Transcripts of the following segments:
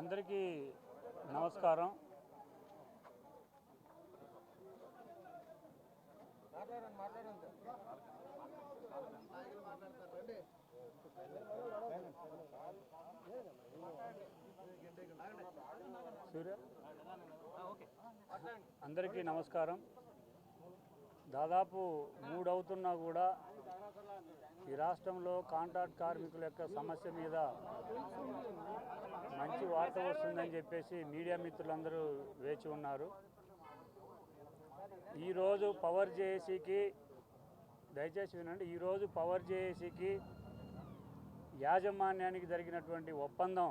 అందరికీ నమస్కారం. సూర్య? అందరికీ నమస్కారం. దాదాపు మూడు అవుతున్నా కూడా ఈ రాష్ట్రంలో కాంట్రాక్ట్ కార్మికుల యొక్క సమస్య మీద మంచి వార్త వస్తుందని చెప్పేసి మీడియా మిత్రులందరూ వేచి ఉన్నారు. ఈరోజు పవర్ జేఏసీకి దయచేసి వినండి ఈరోజు పవర్ జేఏసీకి యాజమాన్యానికి జరిగినటువంటి ఒప్పందం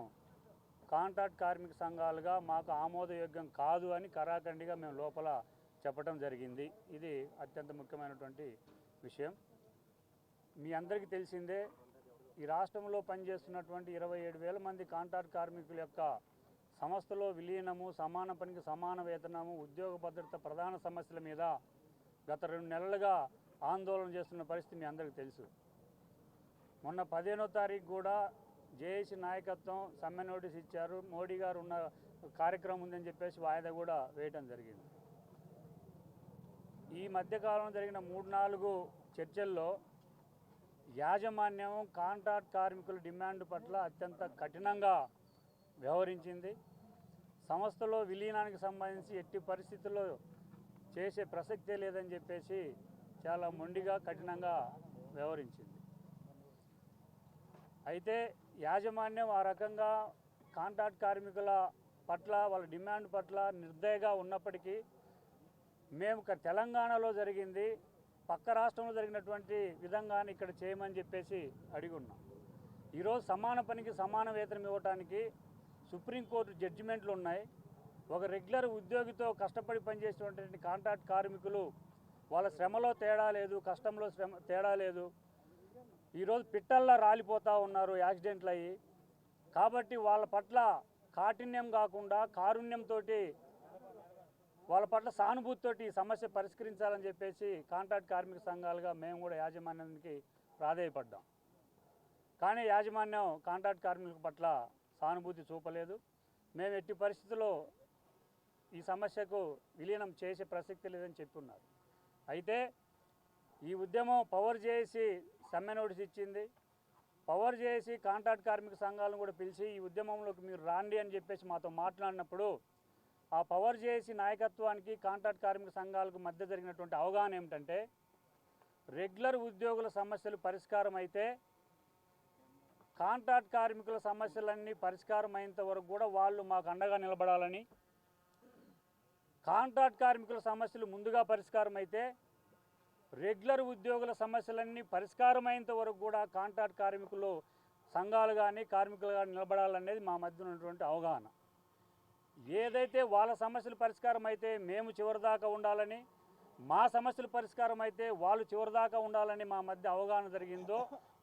కాంట్రాక్ట్ కార్మిక సంఘాలుగా మాకు ఆమోదయోగ్యం కాదు అని కరాఖండిగా మేము లోపల చెప్పడం జరిగింది. ఇది అత్యంత ముఖ్యమైనటువంటి విషయం. మీ అందరికీ తెలిసిందే ఈ రాష్ట్రంలో పనిచేస్తున్నటువంటి ఇరవై ఏడు వేల మంది కాంట్రాక్ట్ కార్మికుల యొక్క సంస్థలో విలీనము సమాన పనికి సమాన వేతనము ఉద్యోగ భద్రత ప్రధాన సమస్యల మీద గత రెండు నెలలుగా ఆందోళన చేస్తున్న పరిస్థితి మీ అందరికీ తెలుసు. మొన్న పదిహేనో తారీఖు కూడా జేఏసీ నాయకత్వం సమ్మె నోటీస్ ఇచ్చారు. మోడీ గారు ఉన్న కార్యక్రమం ఉందని చెప్పేసి వాయిదా కూడా వేయటం జరిగింది. ఈ మధ్యకాలంలో జరిగిన మూడు నాలుగు చర్చల్లో యాజమాన్యం కాంట్రాక్ట్ కార్మికుల డిమాండ్ పట్ల అత్యంత కఠినంగా వ్యవహరించింది. సంస్థలో విలీనానికి సంబంధించి ఎట్టి పరిస్థితుల్లో చేసే ప్రసక్తే లేదని చెప్పేసి చాలా మొండిగా కఠినంగా వ్యవహరించింది. అయితే యాజమాన్యం ఆ రకంగా కాంట్రాక్ట్ కార్మికుల పట్ల వాళ్ళ డిమాండ్ పట్ల నిర్దయగా ఉన్నప్పటికీ మేము ఇక్కడ తెలంగాణలో జరిగింది పక్క రాష్ట్రంలో జరిగినటువంటి విధంగానే ఇక్కడ చేయమని చెప్పేసి అడిగి ఉన్నాం ఈరోజు సమాన పనికి సమాన వేతనం ఇవ్వడానికి సుప్రీంకోర్టు జడ్జిమెంట్లు ఉన్నాయి. ఒక రెగ్యులర్ ఉద్యోగితో కష్టపడి పనిచేసేటువంటి కాంట్రాక్ట్ కార్మికులు వాళ్ళ శ్రమలో తేడా లేదు కష్టంలో శ్రమ తేడా లేదు. ఈరోజు పిట్టల్లా రాలిపోతూ ఉన్నారు యాక్సిడెంట్లు అయ్యి కాబట్టి వాళ్ళ పట్ల కాఠిన్యం కాకుండా కారుణ్యంతో వాళ్ళ పట్ల సానుభూతితోటి ఈ సమస్య పరిష్కరించాలని చెప్పేసి కాంట్రాక్ట్ కార్మిక సంఘాలుగా మేము కూడా యాజమాన్యానికి ప్రాధేయపడ్డాం. కానీ యాజమాన్యం కాంట్రాక్ట్ కార్మికుల పట్ల సానుభూతి చూపలేదు. మేము ఎట్టి పరిస్థితుల్లో ఈ సమస్యకు విలీనం చేసే ప్రసక్తి లేదని చెప్పున్నారు అయితే ఈ ఉద్యమం పవర్ చేసి సమ్మె నోటీస్ ఇచ్చింది. పవర్ చేసి కాంట్రాక్ట్ కార్మిక సంఘాలను కూడా పిలిచి ఈ ఉద్యమంలోకి మీరు రాండి అని చెప్పేసి మాతో మాట్లాడినప్పుడు ఆ పవర్ చేసి నాయకత్వానికి కాంట్రాక్ట్ కార్మిక సంఘాలకు మధ్య జరిగినటువంటి అవగాహన ఏమిటంటే రెగ్యులర్ ఉద్యోగుల సమస్యలు పరిష్కారం అయితే కాంట్రాక్ట్ కార్మికుల సమస్యలన్నీ పరిష్కారం అయినంత వరకు కూడా వాళ్ళు మాకు అండగా నిలబడాలని కాంట్రాక్ట్ కార్మికుల సమస్యలు ముందుగా పరిష్కారం అయితే రెగ్యులర్ ఉద్యోగుల సమస్యలన్నీ పరిష్కారమైనంత వరకు కూడా కాంట్రాక్ట్ కార్మికులు సంఘాలు కానీ కార్మికులు కానీ నిలబడాలనేది మా మధ్య ఉన్నటువంటి అవగాహన. ఏదైతే వాళ్ళ సమస్యలు పరిష్కారం అయితే మేము చివరిదాకా ఉండాలని మా సమస్యలు పరిష్కారం అయితే వాళ్ళు చివరిదాకా ఉండాలని మా మధ్య అవగాహన జరిగిందో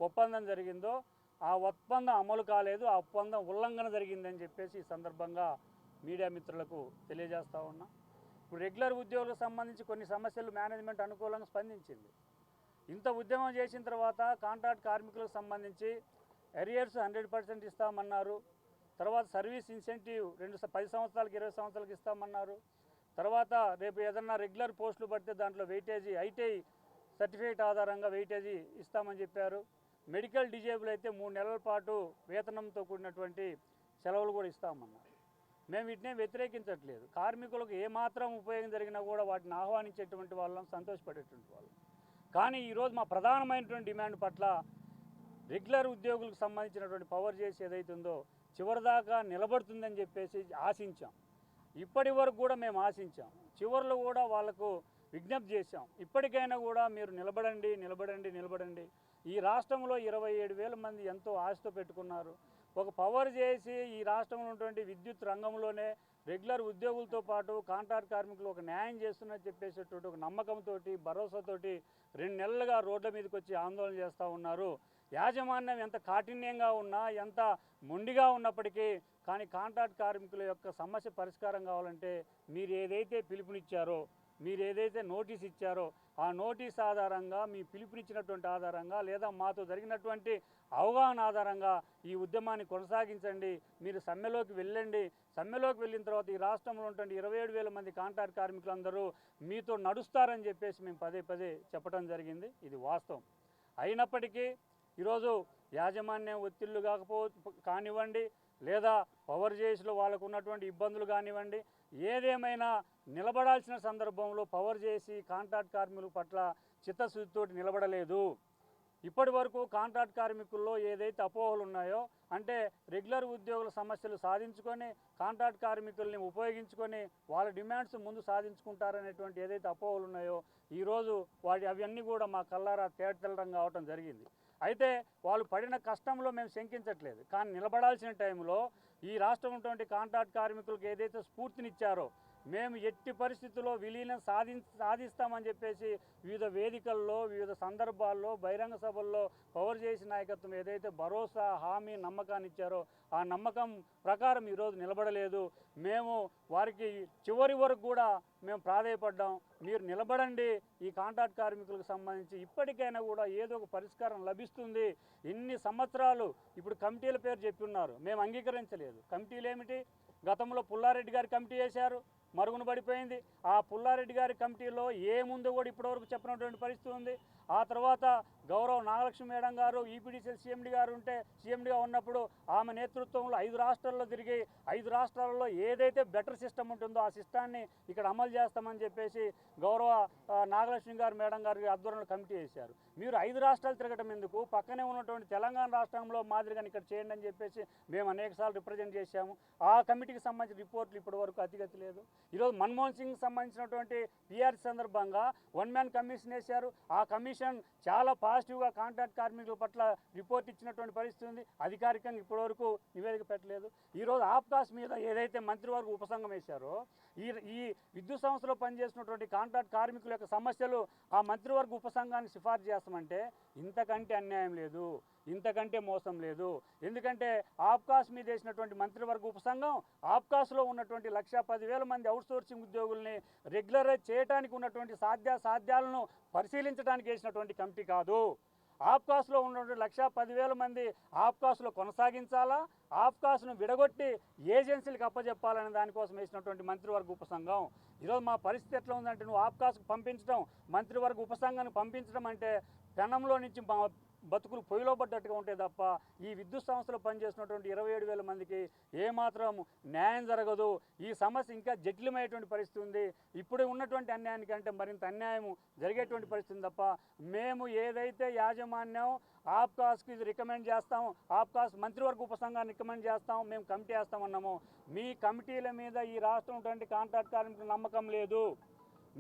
ఒప్పందం జరిగిందో ఆ ఒప్పందం అమలు కాలేదు ఆ ఒప్పందం ఉల్లంఘన జరిగిందని చెప్పేసి ఈ సందర్భంగా మీడియా మిత్రులకు తెలియజేస్తూ ఉన్నా. ఇప్పుడు రెగ్యులర్ ఉద్యోగులకు సంబంధించి కొన్ని సమస్యలు మేనేజ్మెంట్ అనుకూలంగా స్పందించింది. ఇంత ఉద్యమం చేసిన తర్వాత కాంట్రాక్ట్ కార్మికులకు సంబంధించి ఎరియర్స్ హండ్రెడ్ పర్సెంట్ ఇస్తామన్నారు. తర్వాత సర్వీస్ ఇన్సెంటివ్ రెండు పది సంవత్సరాలకి ఇరవై సంవత్సరాలకి ఇస్తామన్నారు. తర్వాత రేపు ఏదన్నా రెగ్యులర్ పోస్టులు పడితే దాంట్లో వెయిటేజీ ఐటీఐ సర్టిఫికేట్ ఆధారంగా వెయిటేజీ ఇస్తామని చెప్పారు. మెడికల్ డిజేబుల్ అయితే మూడు నెలల పాటు వేతనంతో కూడినటువంటి సెలవులు కూడా ఇస్తామన్నారు. మేము వీటినే వ్యతిరేకించట్లేదు. కార్మికులకు ఏమాత్రం ఉపయోగం జరిగినా కూడా వాటిని ఆహ్వానించేటువంటి వాళ్ళం సంతోషపడేటువంటి వాళ్ళం. కానీ ఈరోజు మా ప్రధానమైనటువంటి డిమాండ్ పట్ల రెగ్యులర్ ఉద్యోగులకు సంబంధించినటువంటి పవర్ చేసి ఏదైతుందో చివరిదాకా నిలబడుతుందని చెప్పేసి ఆశించాం. ఇప్పటి వరకు కూడా మేము ఆశించాం. చివరిలో కూడా వాళ్ళకు విజ్ఞప్తి చేశాం. ఇప్పటికైనా కూడా మీరు నిలబడండి నిలబడండి నిలబడండి. ఈ రాష్ట్రంలో ఇరవై ఏడు వేల మంది ఎంతో ఆశతో పెట్టుకున్నారు. ఒక పవర్ చేసి ఈ రాష్ట్రంలో ఉన్నటువంటి విద్యుత్ రంగంలోనే రెగ్యులర్ ఉద్యోగులతో పాటు కాంట్రాక్ట్ కార్మికులు ఒక న్యాయం చేస్తున్నని చెప్పేసేటువంటి ఒక నమ్మకంతో భరోసాతోటి రెండు నెలలుగా రోడ్ల మీదకి వచ్చి ఆందోళన చేస్తూ ఉన్నారు. యాజమాన్యం ఎంత కాఠిన్యంగా ఉన్నా ఎంత మొండిగా ఉన్నప్పటికీ కానీ కాంట్రాక్ట్ కార్మికుల యొక్క సమస్య పరిష్కారం కావాలంటే మీరు ఏదైతే పిలుపునిచ్చారో మీరు ఏదైతే నోటీస్ ఇచ్చారో ఆ నోటీస్ ఆధారంగా మీ పిలుపునిచ్చినటువంటి ఆధారంగా లేదా మాతో జరిగినటువంటి అవగాహన ఆధారంగా ఈ ఉద్యమాన్ని కొనసాగించండి మీరు సమ్మెలోకి వెళ్ళండి. సమ్మెలోకి వెళ్ళిన తర్వాత ఈ రాష్ట్రంలో ఉన్నటువంటి ఇరవై ఏడు వేల మంది కాంట్రాక్ట్ కార్మికులందరూ మీతో నడుస్తారని చెప్పేసి మేము పదే పదే చెప్పడం జరిగింది. ఇది వాస్తవం. అయినప్పటికీ ఈరోజు యాజమాన్యం ఒత్తిళ్ళు కాకపో కానివ్వండి లేదా పవర్ జేస్లో వాళ్ళకు ఉన్నటువంటి ఇబ్బందులు కానివ్వండి ఏదేమైనా నిలబడాల్సిన సందర్భంలో పవర్ చేసి కాంట్రాక్ట్ కార్మికుల పట్ల చిత్తశుద్ధితోటి నిలబడలేదు. ఇప్పటి వరకు కాంట్రాక్ట్ కార్మికుల్లో ఏదైతే అపోహలు ఉన్నాయో అంటే రెగ్యులర్ ఉద్యోగుల సమస్యలు సాధించుకొని కాంట్రాక్ట్ కార్మికుల్ని ఉపయోగించుకొని వాళ్ళ డిమాండ్స్ ముందు సాధించుకుంటారనేటువంటి ఏదైతే అపోహలు ఉన్నాయో ఈరోజు వాటి అవన్నీ కూడా మా కల్లారా తేటతెల్లడం కావటం జరిగింది. అయితే వాళ్ళు పడిన కష్టంలో మేము శంకించట్లేదు. కానీ నిలబడాల్సిన టైంలో ఈ రాష్ట్రం ఉన్నటువంటి కాంట్రాక్ట్ కార్మికులకు ఏదైతే స్ఫూర్తినిచ్చారో మేము ఎట్టి పరిస్థితుల్లో విలీనం సాధి సాధిస్తామని చెప్పేసి వివిధ వేదికల్లో వివిధ సందర్భాల్లో బహిరంగ సభల్లో పవర్ చేసి నాయకత్వం ఏదైతే భరోసా హామీ నమ్మకాన్ని ఇచ్చారో ఆ నమ్మకం ప్రకారం ఈరోజు నిలబడలేదు. మేము వారికి చివరి వరకు కూడా మేము ప్రాధాయపడ్డాం. మీరు నిలబడండి. ఈ కాంట్రాక్ట్ కార్మికులకు సంబంధించి ఇప్పటికైనా కూడా ఏదో ఒక పరిష్కారం లభిస్తుంది. ఇన్ని సంవత్సరాలు ఇప్పుడు కమిటీల పేరు చెప్పి ఉన్నారు. మేము అంగీకరించలేదు. కమిటీలు ఏమిటి? గతంలో పుల్లారెడ్డి గారి కమిటీ వేశారు. మరుగున పడిపోయింది. ఆ పుల్లారెడ్డి గారి కమిటీలో ఏముందో కూడా ఇప్పటివరకు చెప్పినటువంటి పరిస్థితి ఉంది. ఆ తర్వాత గౌరవ నాగలక్ష్మి మేడం గారు ఈపీడీసీఎల్ సీఎండి గారు ఉంటే సీఎండిగా ఉన్నప్పుడు ఆమె నేతృత్వంలో ఐదు రాష్ట్రాల్లో తిరిగి ఐదు రాష్ట్రాలలో ఏదైతే బెటర్ సిస్టమ్ ఉంటుందో ఆ సిస్టాన్ని ఇక్కడ అమలు చేస్తామని చెప్పేసి గౌరవ నాగలక్ష్మి గారు మేడం గారి ఆధ్వర్యంలో కమిటీ వేశారు. మీరు ఐదు రాష్ట్రాలు తిరగటం ఎందుకు? పక్కనే ఉన్నటువంటి తెలంగాణ రాష్ట్రంలో మాదిరిగా ఇక్కడ చేయండి అని చెప్పేసి మేము అనేకసార్లు రిప్రజెంట్ చేశాము. ఆ కమిటీకి సంబంధించిన రిపోర్ట్లు ఇప్పటి వరకు అతిగతి లేదు. ఈరోజు మన్మోహన్ సింగ్ సంబంధించినటువంటి పిఆర్సీ సందర్భంగా వన్ మ్యాన్ కమిషన్ వేశారు. ఆ కమిషన్ చాలా పాజిటివ్గా కాంట్రాక్ట్ కార్మికుల పట్ల రిపోర్ట్ ఇచ్చినటువంటి పరిస్థితి ఉంది. అధికారికంగా ఇప్పటివరకు నివేదిక పెట్టలేదు. ఈరోజు ఆప్కాస్ మీద ఏదైతే మంత్రివర్గ ఉపసంఘం వేశారో ఈ ఈ విద్యుత్ సంస్థలో పనిచేసినటువంటి కాంట్రాక్ట్ కార్మికుల యొక్క సమస్యలు ఆ మంత్రివర్గ ఉపసంఘానికి సిఫార్సు చేస్తామంటే ఇంతకంటే అన్యాయం లేదు ఇంతకంటే మోసం లేదు. ఎందుకంటే ఆప్కాస్ మీద వేసినటువంటి మంత్రివర్గ ఉపసంఘం ఆప్కాస్లో ఉన్నటువంటి లక్షా పదివేల మంది అవుట్సోర్సింగ్ ఉద్యోగుల్ని రెగ్యులరైజ్ చేయడానికి ఉన్నటువంటి సాధ్య సాధ్యాలను పరిశీలించడానికి వేసినటువంటి కమిటీ కాదు. ఆప్కాస్లో ఉన్నటువంటి లక్ష పదివేల మంది ఆప్కాస్లో కొనసాగించాలా? ఆప్కాస్ను విడగొట్టి ఏజెన్సీలకు అప్పజెప్పాలనే దానికోసం వేసినటువంటి మంత్రివర్గ ఉపసంఘం. ఈరోజు మా పరిస్థితి ఎట్లా ఉందంటే నువ్వు ఆప్కాస్కు పంపించడం మంత్రివర్గ ఉపసంఘాన్ని పంపించడం అంటే పెనంలో నుంచి బతుకులు పొయ్యిలో పడ్డట్టుగా ఉంటాయి తప్ప ఈ విద్యుత్ సంస్థలో పనిచేసినటువంటి ఇరవై ఏడు వేల మందికి ఏమాత్రం న్యాయం జరగదు. ఈ సమస్య ఇంకా జటిలమైనటువంటి పరిస్థితి ఉంది. ఇప్పుడు ఉన్నటువంటి అన్యాయానికి అంటే మరింత అన్యాయం జరిగేటువంటి పరిస్థితి తప్ప మేము ఏదైతే యాజమాన్యం ఆప్కాస్కి ఇది రికమెండ్ చేస్తాం ఆప్కాస్ మంత్రివర్గ ఉపసంఘాన్ని రికమెండ్ చేస్తాం మేము కమిటీ వేస్తామన్నాము. మీ కమిటీల మీద ఈ రాష్ట్రం ఉన్నటువంటి కాంట్రాక్ట్ కార్మికులకు నమ్మకం లేదు.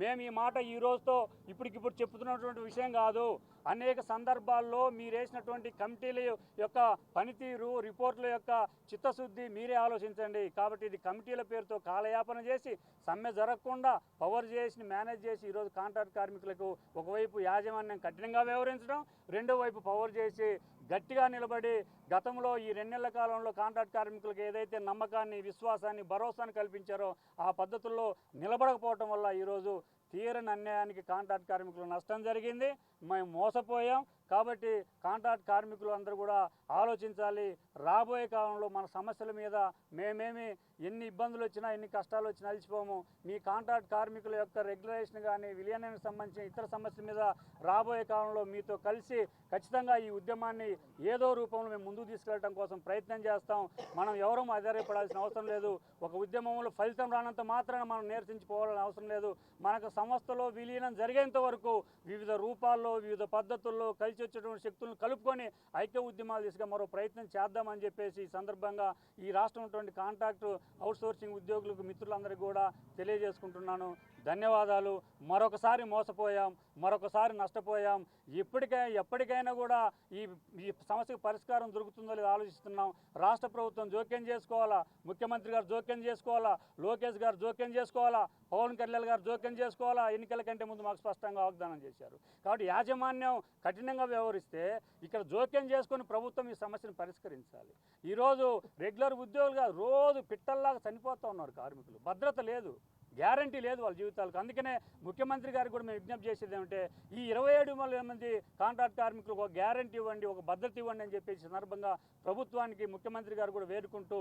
మేము ఈ మాట ఈ రోజుతో ఇప్పటికిప్పుడు చెప్తున్నటువంటి విషయం కాదు. అనేక సందర్భాల్లో మీరేసినటువంటి కమిటీల యొక్క పనితీరు రిపోర్ట్ల యొక్క చిత్తశుద్ధి మీరే ఆలోచించండి. కాబట్టి ఇది కమిటీల పేరుతో కాలయాపన చేసి సమ్మె జరగకుండా పవర్ చేసి మేనేజ్ చేసి ఈరోజు కాంట్రాక్ట్ కార్మికులకు ఒకవైపు యాజమాన్యం కఠినంగా వ్యవహరించడం రెండో వైపు పవర్ చేసి గట్టిగా నిలబడి గతంలో ఈ రెండేళ్ళ కాలంలో కాంట్రాక్ట్ కార్మికులకు ఏదైతే నమ్మకాన్ని విశ్వాసాన్ని భరోసాను కల్పించారో ఆ పద్ధతుల్లో నిలబడకపోవటం వల్ల ఈరోజు తీరని అన్యాయానికి కాంట్రాక్ట్ కార్మికులు నష్టం జరిగింది. మేము మోసపోయాం కాబట్టి కాంట్రాక్ట్ కార్మికులు అందరూ కూడా ఆలోచించాలి. రాబోయే కాలంలో మన సమస్యల మీద మేమేమి ఎన్ని ఇబ్బందులు వచ్చినా ఎన్ని కష్టాలు వచ్చినా అలిచిపోము. మీ కాంట్రాక్ట్ కార్మికుల యొక్క రెగ్యులేషన్ కానీ విలీనానికి సంబంధించిన ఇతర సమస్యల మీద రాబోయే కాలంలో మీతో కలిసి ఖచ్చితంగా ఈ ఉద్యమాన్ని ఏదో రూపంలో మేము ముందుకు తీసుకెళ్ళడం కోసం ప్రయత్నం చేస్తాం. మనం ఎవరూ ఆధారపడాల్సిన అవసరం లేదు. ఒక ఉద్యమంలో ఫలితం రానంత మాత్రాన మనం నేర్చించుకోవాలని అవసరం లేదు. మనకు సంస్థలో విలీనం జరిగేంత వరకు వివిధ రూపాల్లో వివిధ పద్ధతుల్లో కలిసి వచ్చేటువంటి శక్తులను కలుపుకొని ఐక్య ఉద్యమాలు దిశగా మరో ప్రయత్నం చేద్దామని చెప్పేసి ఈ సందర్భంగా ఈ రాష్ట్రం కాంట్రాక్టు అవుట్సోర్సింగ్ ఉద్యోగులకు మిత్రులందరికీ కూడా తెలియజేసుకుంటున్నాను. ధన్యవాదాలు. మరొకసారి మోసపోయాం. మరొకసారి నష్టపోయాం. ఇప్పటికై ఎప్పటికైనా కూడా ఈ ఈ సమస్యకు పరిష్కారం దొరుకుతుందో లేదో ఆలోచిస్తున్నాం. రాష్ట్ర ప్రభుత్వం జోక్యం చేసుకోవాలా? ముఖ్యమంత్రి గారు జోక్యం చేసుకోవాలా? లోకేష్ గారు జోక్యం చేసుకోవాలా? పవన్ కళ్యాణ్ గారు జోక్యం చేసుకోవాలా? ఎన్నికల కంటే ముందు మాకు స్పష్టంగా వాగ్దానం చేశారు. కాబట్టి యాజమాన్యం కఠినంగా వ్యవహరిస్తే ఇక్కడ జోక్యం చేసుకొని ప్రభుత్వం ఈ సమస్యను పరిష్కరించాలి. ఈరోజు రెగ్యులర్ ఉద్యోగులుగా రోజు పిట్టల్లాగా చనిపోతూ ఉన్నారు కార్మికులు. భద్రత లేదు గ్యారంటీ లేదు వాళ్ళ జీవితాలకు. అందుకనే ముఖ్యమంత్రి గారికి కూడా మేము విజ్ఞప్తి చేసేది ఏమంటే ఈ ఇరవై ఏడు మంది కాంట్రాక్ట్ కార్మికులకు ఒక గ్యారంటీ ఇవ్వండి ఒక భద్రత ఇవ్వండి అని చెప్పేసి సందర్భంగా ప్రభుత్వానికి ముఖ్యమంత్రి గారు కూడా వేడుకుంటూ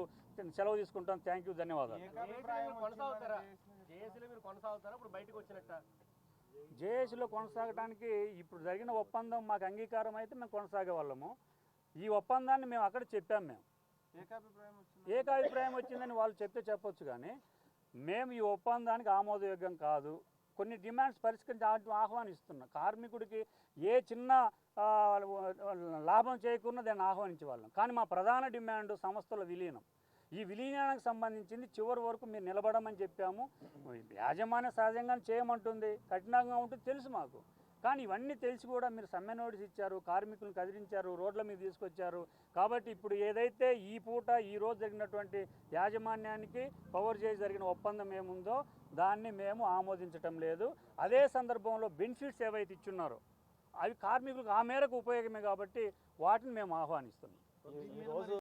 సెలవు తీసుకుంటాం. థ్యాంక్ యూ ధన్యవాదాలు. మీరు కొనసాగుతారా? జేఏసీలో కొనసాగడానికి ఇప్పుడు జరిగిన ఒప్పందం మాకు అంగీకారం అయితే మేము కొనసాగే వాళ్ళము ఈ ఒప్పందాన్ని మేము అక్కడ చెప్పాం మేము. ఏకాభిప్రాయం వచ్చింది? ఏకాభిప్రాయం వచ్చిందని వాళ్ళు చెప్తే చెప్పొచ్చు కానీ మేము ఈ ఒప్పందానికి ఆమోదయోగ్యం కాదు. కొన్ని డిమాండ్స్ పరిష్కరించి ఆహ్వానిస్తున్నాం. కార్మికుడికి ఏ చిన్న లాభం చేయకుండా దాన్ని ఆహ్వానించే వాళ్ళం. కానీ మా ప్రధాన డిమాండ్ సంస్థల విలీనం. ఈ విలీనానికి సంబంధించింది చివరి వరకు మీరు నిలబడమని చెప్పాము. యాజమాన్య సహజంగా చేయమంటుంది కఠినంగా ఉంటుంది తెలుసు మాకు. కానీ ఇవన్నీ తెలిసి కూడా మీరు సమ్మె నోటీస్ ఇచ్చారు కార్మికులను కదిలించారు రోడ్ల మీద తీసుకొచ్చారు. కాబట్టి ఇప్పుడు ఏదైతే ఈ పూట ఈ రోజు జరిగినటువంటి యాజమాన్యానికి పవర్ చేసి జరిగిన ఒప్పందం ఏముందో దాన్ని మేము ఆమోదించటం లేదు. అదే సందర్భంలో బెనిఫిట్స్ ఏవైతే ఇచ్చున్నారో అవి కార్మికులకు ఆ మేరకు ఉపయోగమే కాబట్టి వాటిని మేము ఆహ్వానిస్తున్నాం. ఈ రోజు